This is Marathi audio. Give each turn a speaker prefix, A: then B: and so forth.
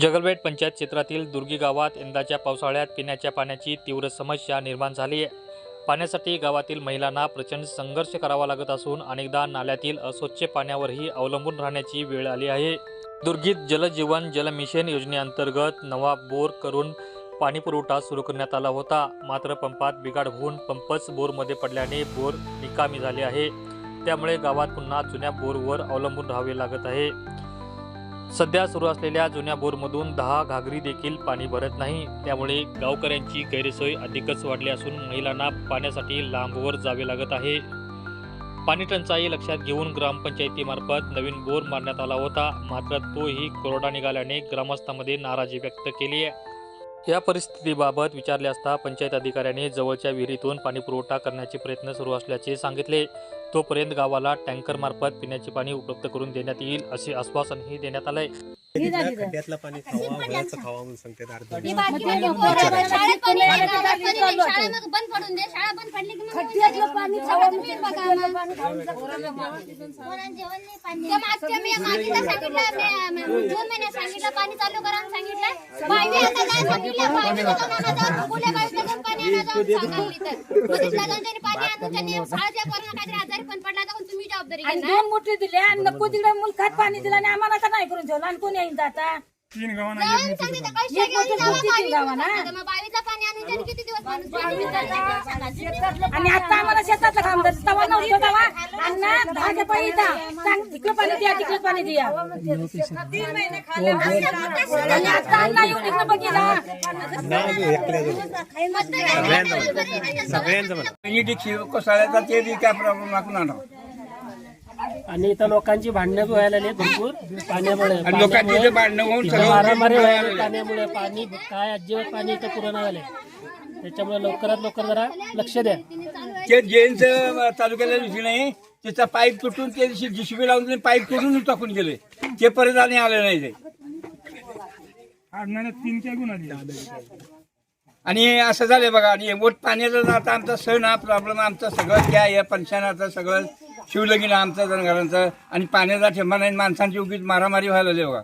A: जगलबेट पंचायत क्षेत्रातील दुर्गी गावात यंदाच्या पावसाळ्यात पिण्याच्या पाण्याची तीव्र समस्या निर्माण झाली आहे. पाण्यासाठी गावातील महिलांना प्रचंड संघर्ष करावा लागत असून अनेकदा नाल्यातील अस्वच्छ पाण्यावरही अवलंबून राहण्याची वेळ आली आहे. दुर्गीत जलजीवन जलमिशन योजनेअंतर्गत नवा बोर करून पाणीपुरवठा सुरू करण्यात आला होता. मात्र पंपात बिघाड होऊन पंपच बोरमध्ये पडल्याने बोर निकामी झाले आहे. त्यामुळे गावात पुन्हा जुन्या बोरवर अवलंबून राहावे लागत आहे. सध्या सुरू असलेल्या जुन्या बोरमधून दहा घागरी देखील पाणी भरत नाही. त्यामुळे गावकऱ्यांची गैरसोय अधिकच वाढली असून महिलांना पाण्यासाठी लांबवर जावे लागत आहे. पाणी टंचाई लक्षात घेऊन ग्रामपंचायतीमार्फत नवीन बोर मारण्यात आला होता. मात्र तोही कोरडा निघाल्याने ग्रामस्थांमध्ये नाराजी व्यक्त केली आहे. या परिस्थितीबाबत विचारले असता पंचायत अधिकाऱ्याने जवळच्या विहिरीतून पाणी पुरवठा करण्याचे प्रयत्न सुरू असल्याचे सांगितले. तोपर्यंत गावाला टँकरमार्फत पिण्याचे पाणी उपलब्ध करून देण्यात येईल असे आश्वासनही देण्यात आले
B: तिथलं खड्ड्यातलं पाणी खावा खावा म्हणून सांगतात अर्धा
C: आणि दोन मोठे दिले आणि नको तिकडे मुलखात पाणी दिलं आणि आम्हाला का नाही करून ठेवलं? आणि कोणी येईन आता
D: सांगितलं, कशा
C: एक मोठं
D: पाणी
C: तीन गावांना.
D: घेऊन मग बाईचं पाणी आणून त्यांनी किती दिवस माणूस पाणी पितात?
C: आणि आता आम्हाला शेतातलं काम करत तवा नव्हतं तवा. आणि ना दहा पाणी इथं सांग तिकडं पाणी द्या तिकडं पाणी द्या. आणि आता अण्णा येऊन इकडं बघितला.
B: नाही एकल्याजवळ सगळ्यांचं सगळ्यांचं म्हणा
E: पाणी कोसळ्याचा ते बी काय प्रॉब्लेम आपण आणा
F: आणि इथं लोकांची भांडणं बी व्हायला लागली भरपूर. पाण्यामुळे
E: आणि लोकांची इथे भांडणं होऊन
F: इथं
E: सगळं
F: मारामारी व्हायला लागली. पाण्यामुळे पाणी काय अजिबात पाणी इथं पुरवणा झाले त्याच्यामुळे लवकरात लवकर जरा लक्ष द्या.
E: ते जैनच तालुक्याला दिवशी नाही त्याचा पाईप तुटून ते दिवशी जिशबी लावून ते पाईप तुटून टाकून गेले. ते परत आणि आले नाही ते. आणि असं झालंय बघा आणि वोट पाण्याचा आता आमचा सण हा प्रॉब्लेम आमचा सगळं त्या या पंचायताचं सगळं शिवलगीला आमचं जनावरांचं आणि पाण्याचा ठेंबा नाही माणसांची उगीच मारामारी व्हायला लागली बघा.